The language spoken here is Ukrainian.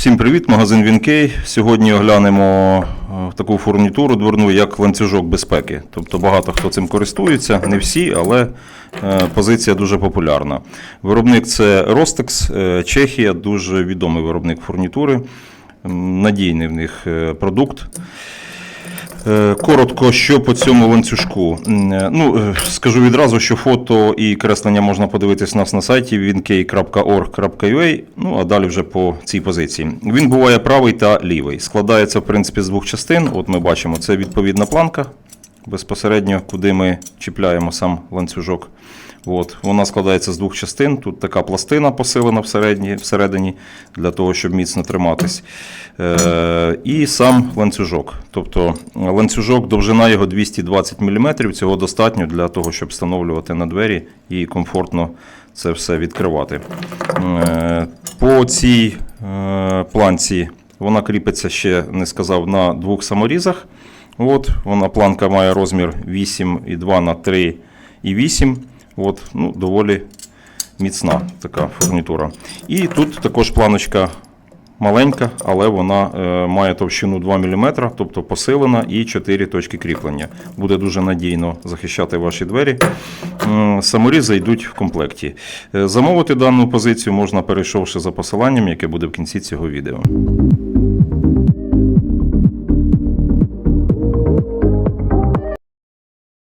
Всім привіт, магазин Вінкей. Сьогодні оглянемо е, таку фурнітуру дверну, як ланцюжок безпеки. Тобто багато хто цим користується, не всі, але е, позиція дуже популярна. Виробник це е, Чехія, дуже відомий виробник фурнітури, надійний в них е, продукт. Е, Коротко, що по цьому ланцюжку. Е, Ну, е, скажу відразу, що фото і креслення можна подивитись нас на сайті winkey.org.ua, ну а далі вже по цій позиції. Він буває правий та лівий. Складається, в принципі, з двох частин. От ми бачимо, це відповідна планка, безпосередньо, куди ми чіпляємо сам ланцюжок. От, вона складається з двох частин. Тут така пластина посилена всередині, всередині для того, щоб міцно триматись. Е, і сам ланцюжок. Тобто ланцюжок, довжина його 220 мм. Цього достатньо для того, щоб встановлювати на двері і комфортно це все відкривати. Е, по цій е, планці вона кріпиться ще, не сказав, на двох саморізах. От, вона планка має розмір 8,2 на 3,8. От, ну, доволі міцна така фурнітура. І тут також планочка маленька, але вона е, має товщину 2 мм, тобто посилена і 4 точки кріплення. Буде дуже надійно захищати ваші двері. Саморізи йдуть в комплекті. Е, Замовити дану позицію можна перейшовши за посиланням, яке буде в кінці цього відео.